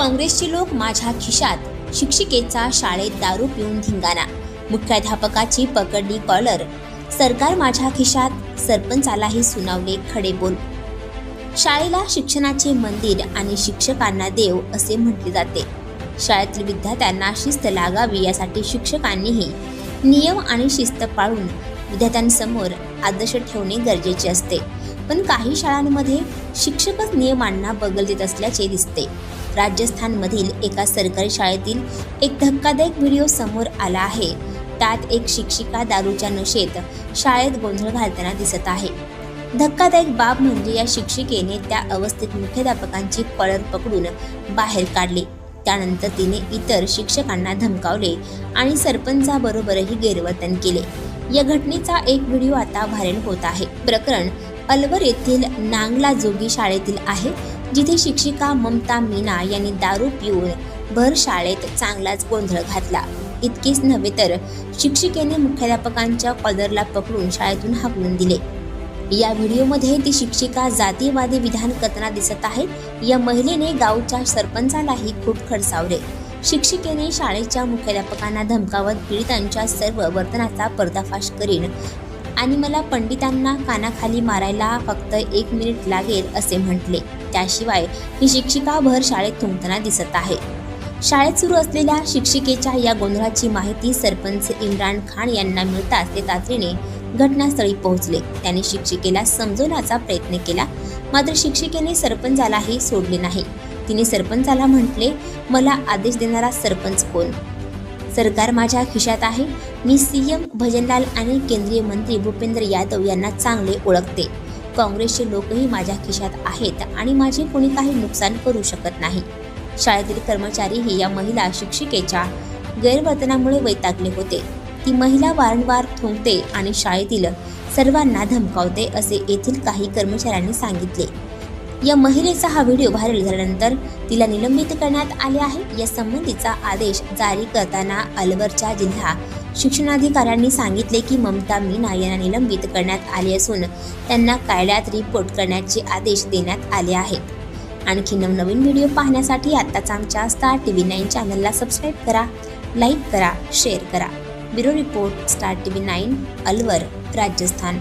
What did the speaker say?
काँग्रेसचे लोक माझ्या खिशात शिक्षिकेचा शाळेत दारू पिऊन धिंगाणा. मुख्याध्यापकाची पकडली कॉलर. सरकार माझ्या खिशात सरपंचालाही सुनावले खडे बोल. शाळेला शिक्षणाचे मंदिर आणि शिक्षकांना देव असे म्हटले जाते. शाळेतील विद्यार्थ्यांना शिस्त लागावी यासाठी शिक्षकांनीही नियम आणि शिस्त पाळून विद्यार्थ्यांसमोर आदर्श ठेवणे गरजेचे असते. पण काही शाळांमध्ये शिक्षकच नियमांना बगल देत असल्याचे दिसते. राजस्थानमधील एका सरकारी शाळेतील एक धक्कादायक व्हिडिओ समोर आला आहे. त्यात एक शिक्षिका दारूच्या नशेत शाळेत गोंधळ घालताना दिसत आहे. धक्कादायक बाब म्हणजे या शिक्षिकेने त्या अवस्थेत मुख्याध्यापकांची कळर पकडून बाहेर काढली. त्यानंतर तिने इतर शिक्षकांना धमकावले आणि सरपंचाबरोबरही गैरवर्तन केले. या घटनेचा एक व्हिडिओ आता व्हायरल होत आहे. प्रकरण अलवर येथील नांगला जोगी शाळेतील आहे. जिथे शिक्षिका ममता मीना यांनी दारू पिऊन भर शाळेत चांगलाच गोंधळ घातला. इतकेच नव्हे तर शिक्षिकेने मुख्याध्यापकांच्या कॉलरला पकडून शाळेतून हाकलून दिले. या व्हिडिओमध्ये ती शिक्षिका जातीयवादी विधान करताना दिसत आहे. या महिलेने गावच्या सरपंचालाही खूप खडसावले. शिक्षिकेने शाळेच्या मुख्याध्यापकांना धमकावत पीडितांच्या सर्व वर्तनाचा पर्दाफाश करीन आणि मला पंडितांना कानाखाली मारायला फक्त एक मिनिट लागेल असे म्हटले. त्याशिवाय ही शिक्षिका भर शाळेत थुंकताना दिसत आहे. शाळेत सुरू असलेल्या शिक्षिकेच्या या गोंधळाची माहिती सरपंच इम्रान खान यांना मिळताच ते तातडीने घटनास्थळी पोहोचले. त्यांनी शिक्षिकेला समजवण्याचा प्रयत्न केला मात्र शिक्षिकेने सरपंचालाही सोडले नाही. तिने सरपंचाला म्हटले मला आदेश देणारा सरपंच कोण? सरकार माझ्या खिशात आहे. मी सीएम भजनलाल आणि केंद्रीय मंत्री भूपेंद्र यादव यांना चांगले ओळखते. काँग्रेसचे लोकही माझ्या खिशात आहेत आणि माझे कोणी काही नुकसान करू शकत नाही. शाळेतील कर्मचारीही या महिला शिक्षिकेच्या गैरवर्तनामुळे वैतागले होते. ती महिला वारंवार थुंकते आणि शाळेतील सर्वांना धमकावते असे येथील काही कर्मचाऱ्यांनी सांगितले. या महिलेचा हा व्हिडिओ व्हायरल झाल्यानंतर तिला निलंबित करण्यात आले आहे. या संबंधीचा आदेश जारी करताना अलवरच्या जिल्हा शिक्षणाधिकाऱ्यांनी सांगितले की ममता मीना यांना निलंबित करण्यात आले असून त्यांना कायद्यात रिपोर्ट करण्याचे आदेश देण्यात आले आहेत आणखी नवनवीन व्हिडिओ पाहण्यासाठी आत्ताच आमच्या स्टार टी व्ही नाईन चॅनलला सबस्क्राईब करा लाईक करा शेअर करा. Bureau report star T V nine Alwar Rajasthan.